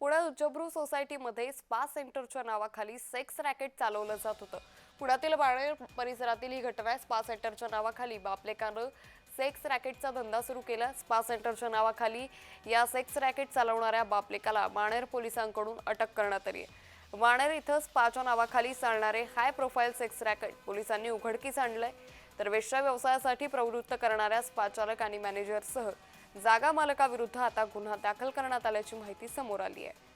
पुण्यात उच्चभ्रू सोसायटीमध्ये स्पा सेंटरच्या नावाखाली सेक्स रॅकेट चालवलं जात होतं. पुण्यातील बाणेर परिसरातील ही घटना आहे. स्पा सेंटरच्या नावाखाली बापलेकानं सेक्स रॅकेटचा धंदा सुरू केला. स्पा सेंटरच्या नावाखाली या सेक्स रॅकेट चालवणाऱ्या बापलेकाला बाणेर पोलिसांकडून अटक करण्यात आली आहे. बाणेर इथं स्पाच्या नावाखाली चालणारे हाय प्रोफाईल सेक्स रॅकेट पोलिसांनी उघडकीस आणलंय. तर वेश्या व्यवसायासाठी प्रवृत्त करणाऱ्या स्पाचालक आणि मॅनेजरसह जागा मालकाविरुद्ध आता गुन्हा दाखल करण्यात आल्याची माहिती समोर आली आहे.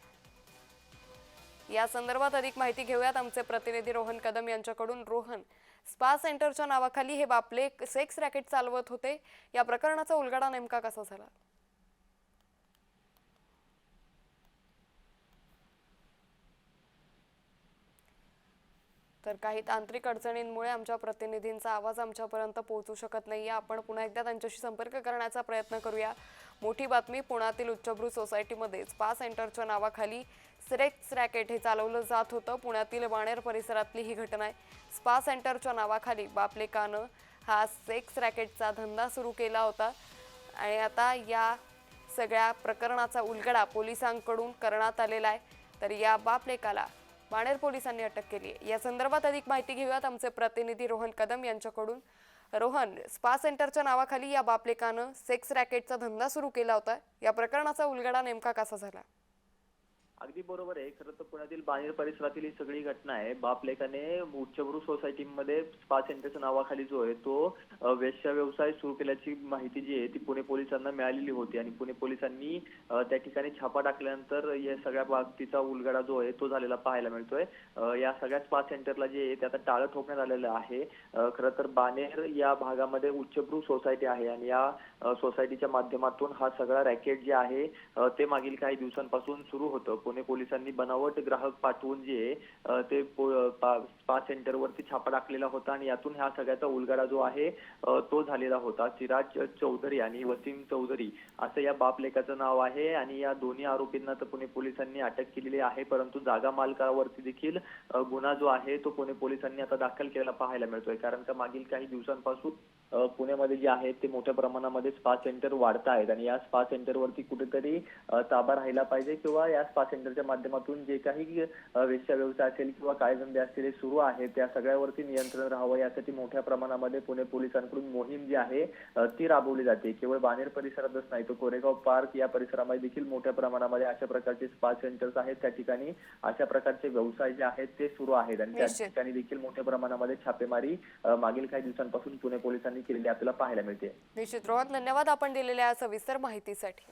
या संदर्भात अधिक माहिती घेऊयात. आमचे प्रतिनिधी रोहन कदम यांच्याकडून. रोहन स्पा सेंटरच्या नावाखाली हे बापले सेक्स रॅकेट चालवत होते. या प्रकरणाचा उलगडा नेमका कसा झाला? तर काही तांत्रिक अडचणींमुळे आमच्या प्रतिनिधींचा आवाज आमच्यापर्यंत पोहोचू शकत नाही आहे आपण पुन्हा एकदा त्यांच्याशी संपर्क करण्याचा प्रयत्न करूया. मोठी बातमी पुण्यातील उच्चभ्रू सोसायटीमध्ये स्पा सेंटरच्या नावाखाली सेक्स रॅकेट हे चालवलं जात होतं. पुण्यातील बाणेर परिसरातली ही घटना आहे. स्पा सेंटरच्या नावाखाली बापलेकानं हा सेक्स रॅकेटचा धंदा सुरू केला होता. आणि आता या सगळ्या प्रकरणाचा उलगडा पोलिसांकडून करण्यात आलेला आहे. तर या बापलेकाला बाणेर पोलिसांनी अटक केली आहे. या संदर्भात अधिक माहिती घेऊयात आमचे प्रतिनिधी रोहन कदम यांच्याकडून. रोहन स्पा सेंटरच्या नावाखाली या बापलेकानं सेक्स रॅकेटचा धंदा सुरू केला होता. या प्रकरणाचा उलगडा नेमका कसा झाला? अगदी बरोबर आहे. खरं तर पुण्यातील बाणेर परिसरातील ही सगळी घटना आहे. बाप लेखाने उच्चभ्रू सोसायटीमध्ये स्पा सेंटरच्या नावाखाली जो आहे तो वेश्या व्यवसाय सुरू केल्याची माहिती जी आहे ती पुणे पोलिसांना मिळालेली होती. आणि पुणे पोलिसांनी त्या ठिकाणी छापा टाकल्यानंतर या सगळ्या बाबतीचा उलगडा जो आहे तो झालेला पाहायला मिळतोय. या सगळ्या स्पा सेंटरला जे आहे ते आता टाळं ठोकण्यात आलेलं आहे. खरं तर बाणेर या भागामध्ये उच्चभ्रू सोसायटी आहे आणि या सोसायटीच्या माध्यमातून हा सगळा रॅकेट जे आहे ते मागील काही दिवसांपासून सुरू होतं. पुणे पोलिसांनी बनावट ग्राहक पाठवून जे ते पा- स्पा सेंटरवरती छापा टाकलेला होता आणि यातून ह्या सगळ्याचा उलगडा जो आहे तो झालेला होता. सिराज चौधरी आणि वसीम चौधरी असं या बाप लेखाचं नाव आहे आणि या दोन्ही आरोपींना तर पुणे पोलिसांनी अटक केलेली आहे परंतु जागा मालकावरती देखील गुन्हा जो आहे तो पुणे पोलिसांनी आता दाखल केलेला पाहायला मिळतोय. कारण का मागील काही दिवसांपासून पुण्यामध्ये जे आहेत ते मोठ्या प्रमाणामध्ये स्पा सेंटर वाढत आहेत आणि या स्पा सेंटरवरती कुठेतरी ताबा राहिला पाहिजे किंवा या स्पा सेंटरच्या माध्यमातून जे काही वेश्या व्यवसाय असेल किंवा काळेधंदे असतील हे सुरू आहेत त्या सगळ्यावरती नियंत्रण राहावं यासाठी मोठ्या प्रमाणामध्ये पुणे पोलिसांकडून मोहीम जी आहे ती राबवली जाते केवळ बाणेर परिसरातच नाही तर कोरेगाव पार्क या परिसरामध्ये देखील मोठ्या प्रमाणामध्ये अशा प्रकारचे स्पा सेंटर्स आहेत त्या ठिकाणी अशा प्रकारचे व्यवसाय जे आहेत ते सुरू आहेत आणि त्या. ठिकाणी देखील मोठ्या प्रमाणामध्ये छापेमारी मागील काही दिवसांपासून पुणे पोलिसांनी केलेली आपल्याला पाहायला मिळते. निश्चित रोहन धन्यवाद आपण दिलेल्या सविस्तर माहितीसाठी.